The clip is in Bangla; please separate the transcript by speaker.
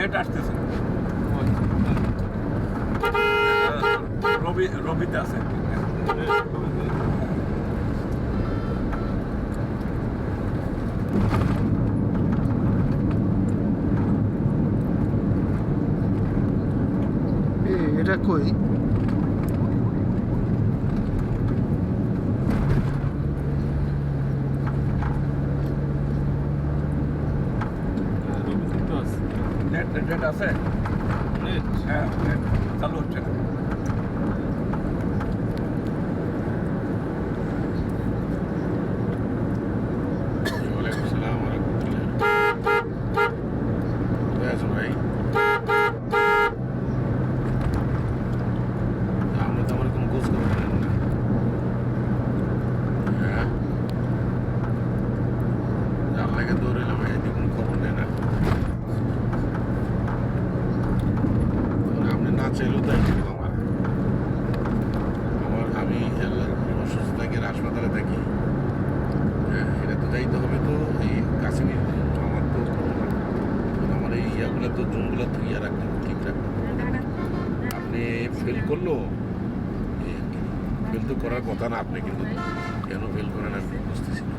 Speaker 1: নেট আসতেছে। রবি রবিতে আছে।
Speaker 2: এটা কই?
Speaker 1: নেট নেট আছে হ্যাঁ নেট চালু হচ্ছে না
Speaker 3: ওয়া রাহমাতুল্লাহ। কোথায় আছো ভাই? আমরা তো আমার কোনো খোঁজ খবর নেন না। হ্যাঁ? যার লাগে দৌড়াইলাম, এদিকে কোনো খবর নেয় না। মানে আপনি না চাইলেও তাই কিন্তু আমার আমার আমি অসুস্থ থাকি হাসপাতালে থাকি। হ্যাঁ এটা তো যাইতে হবে তো এই নিয়ে আমার তো আমার এই ইয়াগুলো তো জুনগুলো তো ইয়া রাখতে হবে, ঠিক। আপনি ফেল করল? ফেল তো করার কথা না আপনি কিন্তু কেন ফেল করেন আমি বুঝতেছি না।